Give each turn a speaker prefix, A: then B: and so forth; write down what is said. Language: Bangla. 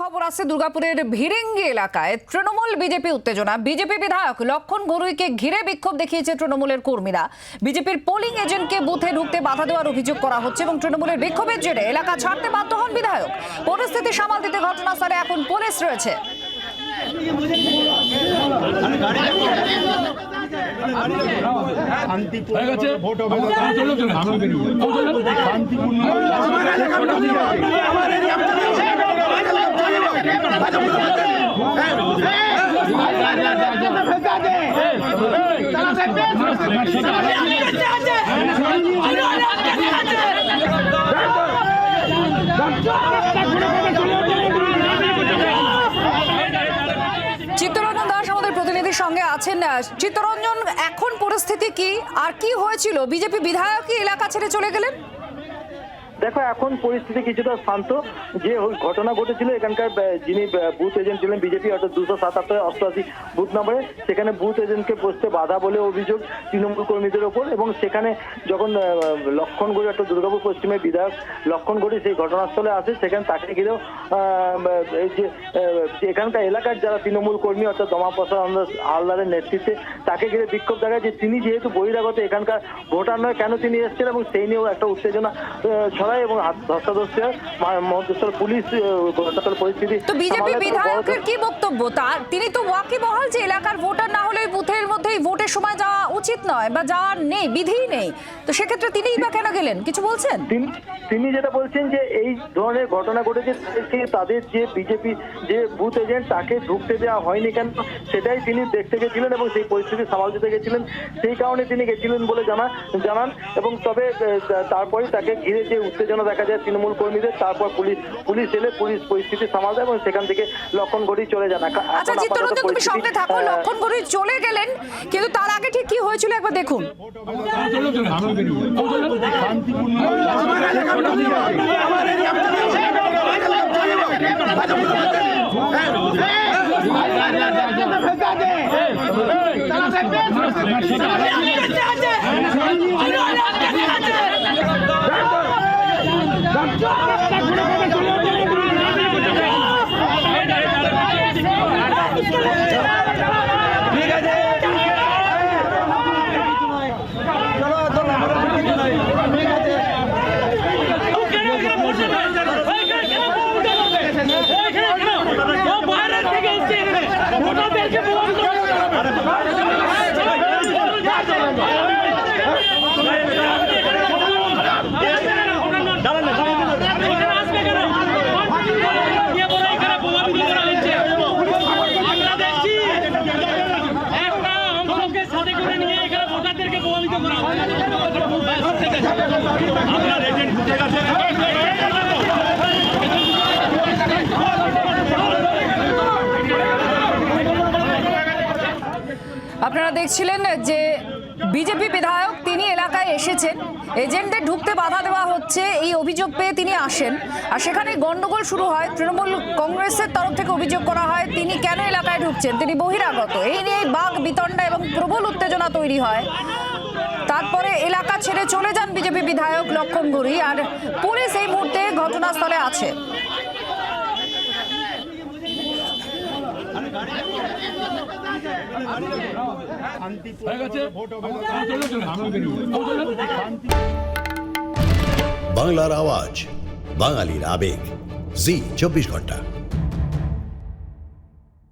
A: খবর আছে দুর্গাপুরের ভিরিঙ্গি এলাকায়। তৃণমূল বিজেপি উত্তেজনা। বিজেপি বিধায়ক লক্ষণ গরুইকে ঘিরে বিক্ষোভ দেখিয়েছে তৃণমূলের কর্মীরা। বিজেপির পোলিং এজেন্টকে বুথে ঢুকতে বাধা দেওয়ার অভিযোগ করা হচ্ছে এবং তৃণমূলের বিক্ষোভের জেরে এলাকা ছাড়তে বাধ্য হন বিধায়ক। পরিস্থিতি সামাল দিতে ঘটনাস্থলে এখন পুলিশ রয়েছে।
B: ভোট হবে
C: আমার চলো চলো আমরা বেরিয়ে যাব।
B: শান্তিপূর্ণ
A: চিত্তরঞ্জন দাস আমাদের প্রতিনিধির সঙ্গে আছেন। চিত্তরঞ্জন, এখন পরিস্থিতি কি? আর কি হয়েছিল? বিজেপি বিধায়কই এলাকা ছেড়ে চলে গেলেন?
D: দেখো, এখন পরিস্থিতি কিছুটা শান্ত। যে ঘটনা ঘটেছিল, এখানকার যিনি বুথ এজেন্ট ছিলেন বিজেপি অর্থাৎ দুশো সাতাত্তর অষ্টআশি বুথ নম্বরে সেখানে বুথ এজেন্টকে বসতে বাধা বলে অভিযোগ তৃণমূল কর্মীদের ওপর এবং সেখানে যখন লক্ষণ গড়ি অর্থাৎ দুর্গাপুর পশ্চিমের বিধায়ক লক্ষণ গড়ি সেই ঘটনাস্থলে আসে, সেখানে তাকে ঘিরেও যে এখানকার এলাকার যারা তৃণমূল কর্মী, অর্থাৎ দমা প্রসাদ হালদারের নেতৃত্বে, তাকে ঘিরে বিক্ষোভ দেখায় যে তিনি যেহেতু বহিরাগত, এখানকার ভোটার নয়, কেন তিনি এসেছেন এবং সেই নিয়েও একটা উত্তেজনা আহ, এবং ধস্তাধস্তি হয়। মধ্যস্থল পুলিশ ঘটনাস্থল পরিস্থিতি
A: তো বিজেপি বিধায়কের কি বক্তব্য? তার তিনি তো ওয়াকিবহাল যে এলাকার ভোটার না হলে বুথের মধ্যেই ভোটের সময় যাওয়া উচিত নয় বা যাওয়া নেই বিধিই নেই। তো সেক্ষেত্রে তিনিই বা কেন গেলেন? কিছু বলছেন?
D: তিনি- যেটা বলছেন যে এই ধরনের ঘটনা ঘটেছে তাদের যে বিজেপি যে বুথ এজেন্ট তাকে ঢুকতে দেওয়া হয়নি কেন সেটাই তিনি দেখতে গেছিলেন এবং সেই পরিস্থিতি সামাল দিতে গেছিলেন। সেই কারণে তিনি গেছিলেন বলে জানা জানান এবং তবে তারপরে তাকে ঘিরে যে উত্তেজনা দেখা যায় তৃণমূল কর্মীদের তারপর পুলিশ পুলিশ এলে পুলিশ পরিস্থিতি সামাল দেয় এবং সেখান থেকে লক্ষণ ঘড়ি চলে যান
A: আচ্ছা চিত্তরঞ্জন তুমি সঙ্গে থাকো লক্ষণ গড়ি চলে গেলেন কিন্তু তার আগে ঠিক কি হয়েছিল একবার দেখুন
C: চলো চলো
E: আপনার
A: দেখছিলেন যে বিজেপি বিধায়ক তিনি এলাকায় এসেছেন। এজেন্টদের ঢুকতে বাধা দেওয়া হচ্ছে, এই অভিযোগ পেয়ে তিনি আসেন। আর সেখানে গণ্ডগোল শুরু হয়, তৃণমূল কংগ্রেসের তরফ থেকে অভিযোগ করা হয়, তিনি কেন এলাকায় ঢুকছেন? তিনি বহিরাগত। এই নিয়ে বাঘ বিতণ্ডা এবং প্রবল উত্তেজনা তৈরি হয়। তারপরে এলাকা ছেড়ে চলে যান বিজেপি বিধায়ক লক্ষণ গুরি আর পুলিশ এই মুহূর্তে ঘটনাস্থলে আছে।
F: বাংলার আওয়াজ, বাঙালির আবেগ জি, চব্বিশ ঘণ্টা